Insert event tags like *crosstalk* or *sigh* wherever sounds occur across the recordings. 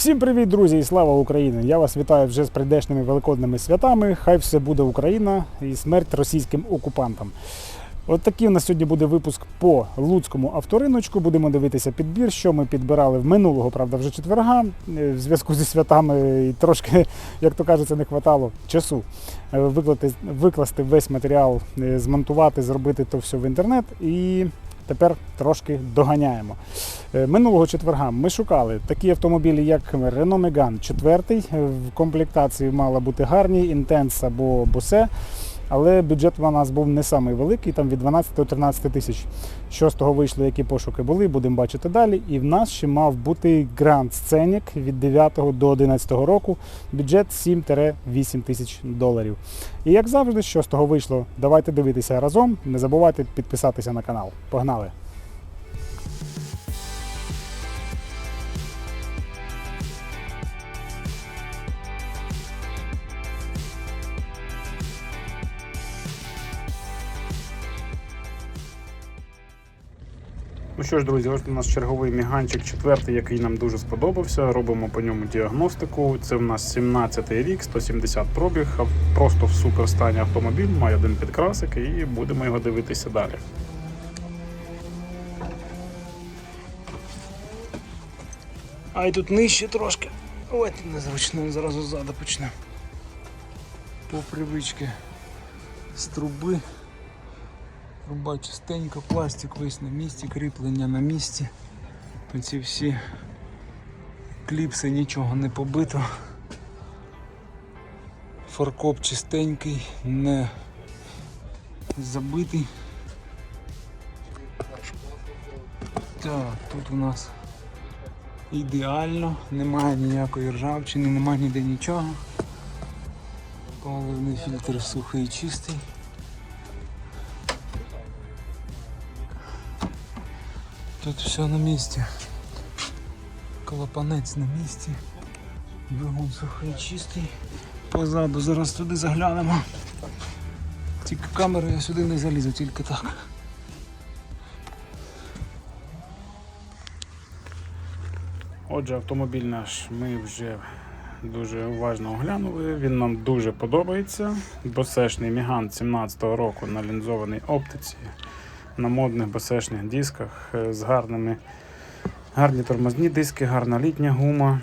Всім привіт, друзі, і слава Україні! Я вас вітаю вже з прийдешніми великодними святами. Хай все буде Україна і смерть російським окупантам. От такий у нас сьогодні буде випуск по Луцькому авториночку. Будемо дивитися підбір, що ми підбирали в минулого, правда, вже четверга. Е, В зв'язку зі святами і трошки, як то кажеться, не хватало часу е, виклати, викласти весь матеріал, е, змонтувати, зробити то все в інтернет. І тепер трошки доганяємо. Е, Минулого четверга ми шукали такі автомобілі, як Renault Megane 4. В комплектації мала бути гарні, Intense або Bose. Але бюджет у нас був не самий великий, там від 12 до 13 тисяч. Що з того вийшло, які пошуки були, будемо бачити далі. І в нас ще мав бути грант сценік від 9 до 11 року. Бюджет 7-8 тисяч доларів. І як завжди, що з того вийшло, давайте дивитися разом. Не забувайте підписатися на канал. Погнали! Ну що ж, друзі, ось у нас черговий міганчик четвертий, який нам дуже сподобався. Робимо по ньому діагностику. Це в нас 17-й рік, 170 пробіг, просто в супер стані автомобіль, має один підкрасик і будемо його дивитися далі. А й тут нижче трошки. Ой, незручно, зразу ззаду почнемо. по привичці з труби. Труба чистенька, пластик весь на місці, кріплення на місці. Оці всі кліпси нічого не побито. Фаркоп чистенький, не забитий. Так, тут у нас ідеально, немає ніякої ржавчини, немає ніде нічого. Паливний фільтр сухий і чистий. Тут все на місці. Клапанець на місці. Двигун сухий чистий. Позаду зараз туди заглянемо. Тільки камерою я сюди не залізу, тільки так. Отже, автомобіль наш ми вже дуже уважно оглянули. Він нам дуже подобається. Босешний Міган 17-го року на лінзованій оптиці, на модних босешних дисках е, з гарними гарні тормозні диски, гарна літня гума.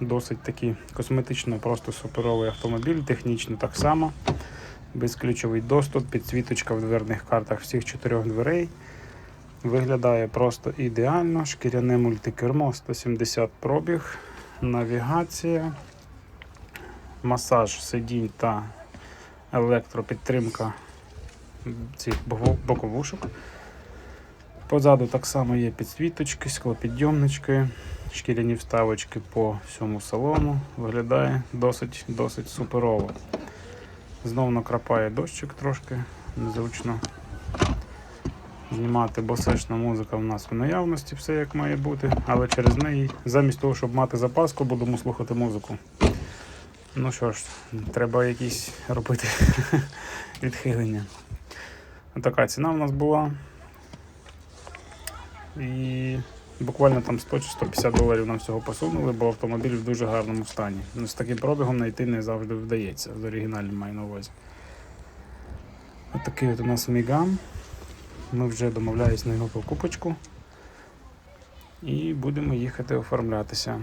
Досить такий косметично, просто суперовий автомобіль, технічно так само. Безключовий доступ, підсвіточка в дверних картах всіх чотирьох дверей. Виглядає просто ідеально. Шкіряне мультикермо 170 пробіг, навігація, масаж сидінь та електропідтримка цих боковушок. Позаду так само є підсвіточки, склопідйомнички, шкіряні вставочки по всьому салону. Виглядає досить досить суперово. Знову накрапає дощик трошки, незручно знімати, бо сешна музика в нас в наявності, все як має бути, але через неї, замість того, щоб мати запаску, будемо слухати музику. Ну що ж, треба якісь робити *laughs* відхилення. Така ціна в нас була. І буквально там 100 чи 150 доларів нам всього посунули, бо автомобіль в дуже гарному стані. Ну, з таким пробігом знайти не завжди вдається. З оригінальним маю на увазі. Отакий от у нас Міган. Ми вже домовляємось на його покупочку і будемо їхати оформлятися.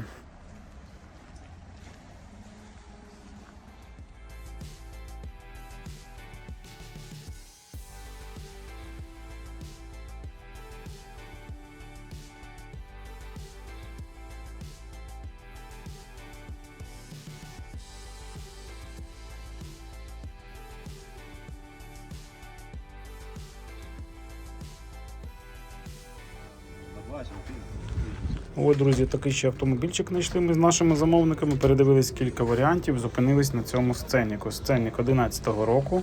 От, друзі, такий ще автомобільчик знайшли ми з нашими замовниками. Передивились кілька варіантів, зупинились на цьому сценіку. Сценік 11-го року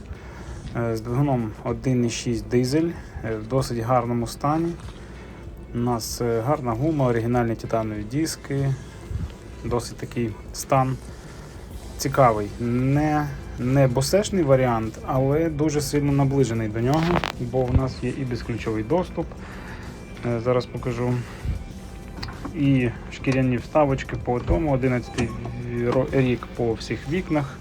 е, з двигуном 1,6 дизель е, в досить гарному стані. У нас е, гарна гума, оригінальні титанові диски, досить такий стан цікавий. Не, не босешний варіант, але дуже сильно наближений до нього, бо в нас є і безключовий доступ. Е, Зараз покажу. і шкіряні вставочки по тому, 11 рік по всіх вікнах.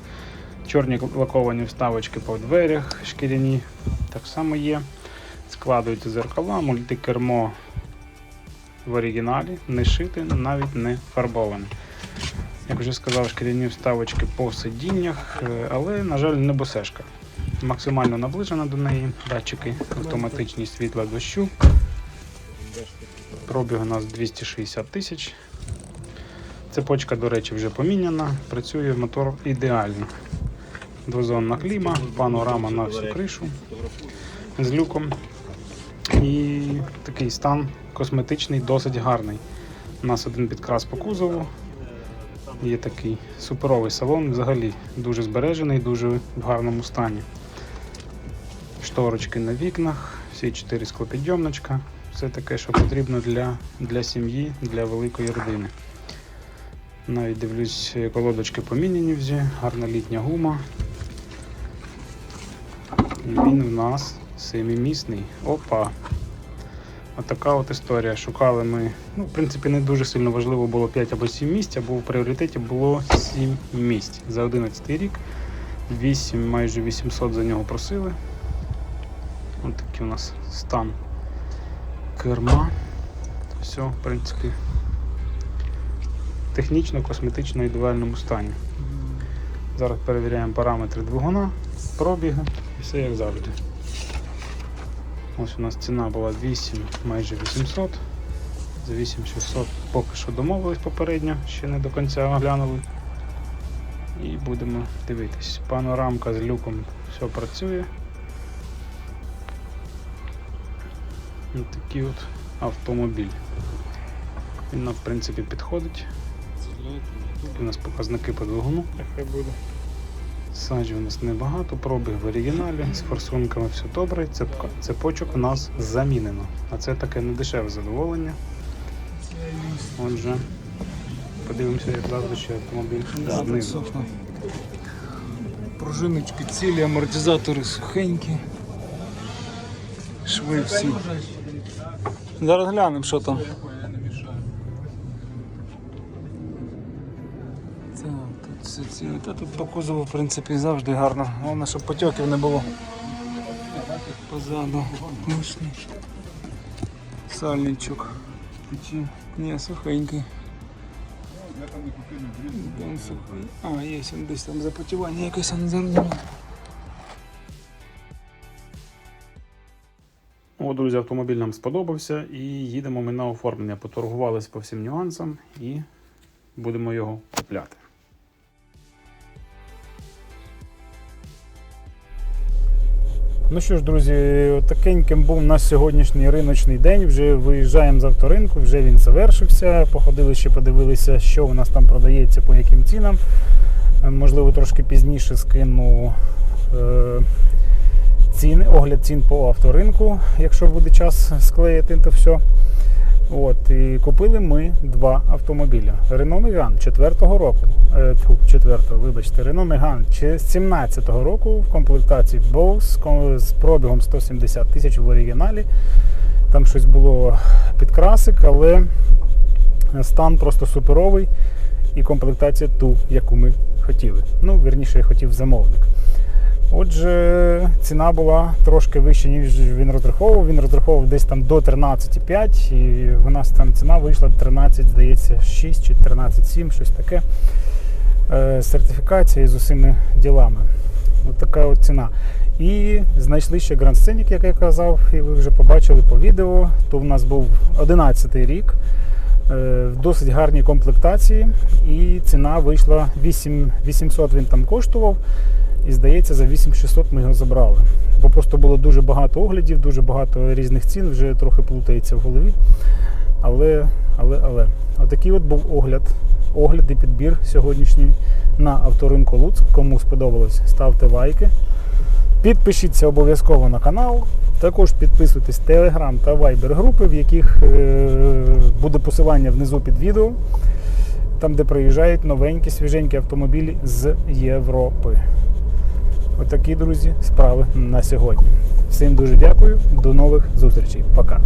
Чорні лаковані вставочки по дверях шкіряні так само є. Складуються зеркала, мультикермо в оригіналі, не шите, навіть не фарбоване. Як вже сказав, шкіряні вставочки по сидіннях, е, але, на жаль, не босешка. Максимально наближена до неї, датчики автоматичні світла дощу. Пробіг у нас 260 тисяч. Цепочка, до речі, вже поміняна. Працює мотор ідеально. Двозонна кліма, панорама на всю кришу з люком. І такий стан косметичний, досить гарний. У нас один підкрас по кузову. Є такий суперовий салон, взагалі дуже збережений, дуже в гарному стані. Шторочки на вікнах, всі чотири склопідйомничка. Все таке, що потрібно для, для сім'ї, для великої родини. Навіть дивлюсь, колодочки поміняні вже, гарна літня гума. Він в нас семимісний. Опа! Отака от історія. Шукали ми. Ну, в принципі, не дуже сильно важливо було 5 або 7 місць, або в пріоритеті було 7 місць за 11 рік. 8, майже 800 за нього просили. Ось такий у нас стан керма. Все, в принципі, технічно, косметично ідеальному стані. Зараз перевіряємо параметри двигуна, пробіги і все як завжди. Ось у нас ціна була 8, майже 800. За 8600 поки що домовились попередньо, ще не до кінця оглянули. І будемо дивитись. Панорамка з люком все працює. Такий от автомобіль. Він нам в принципі підходить. Такі у нас показники по двигуну. Нехай буде. Саджі у нас небагато, пробіг в оригіналі, з форсунками все добре, цепка, цепочок у нас замінено. А це таке недешеве задоволення. Отже, подивимося, як завжди ще автомобіль Да, знизу. Пружиночки цілі, амортизатори сухенькі. Шви всі. Зараз глянемо, що там. Так, тут все. Та тут по кузову, в принципі, завжди гарно. Головне, щоб потьоків не було. Позаду. Мощний. Сальничок. Ні, сухенький. Він сухий. А, є десь там запотівання якесь а не зрозуміло. Друзі, автомобіль нам сподобався і їдемо ми на оформлення. Поторгувалися по всім нюансам і будемо його купляти. Ну що ж, друзі, такеньким був у нас сьогоднішній риночний день. Вже виїжджаємо з авторинку, вже він завершився. Походили ще, подивилися, що у нас там продається, по яким цінам. Е, Можливо, трошки пізніше скину е, ціни, огляд цін по авторинку, якщо буде час склеїти то все. От, і купили ми два автомобіля. Renault Megane 4-го року. Е, 4-го, вибачте, Renault Megane чи 17-го року в комплектації Bose з пробігом 170 тисяч в оригіналі. Там щось було підкрасик, але стан просто суперовий і комплектація ту, яку ми хотіли. Ну, вірніше, хотів замовник. Отже, ціна була трошки вища, ніж він розраховував. Він розраховував десь там до 13,5 і в нас там ціна вийшла 13, здається, 6 чи 13,7, щось таке. Е, сертифікація з усіми ділами. От така от ціна. І знайшли ще Grand Scenic, як я казав, і ви вже побачили по відео. То в нас був 11 рік е, в досить гарній комплектації, і ціна вийшла 8 800 він там коштував. І здається, за 8600 ми його забрали. Бо просто було дуже багато оглядів, дуже багато різних цін, вже трохи плутається в голові. Але, але, але. Отакий от був огляд. Огляд і підбір сьогоднішній на авторинку Луцьк. Кому сподобалось, ставте лайки. Підпишіться обов'язково на канал. Також підписуйтесь в Telegram та Viber групи, в яких е, буде посилання внизу під відео, там де приїжджають новенькі, свіженькі автомобілі з Європи. Отакі, друзі, справи на сьогодні. Всім дуже дякую. До нових зустрічей. Пока.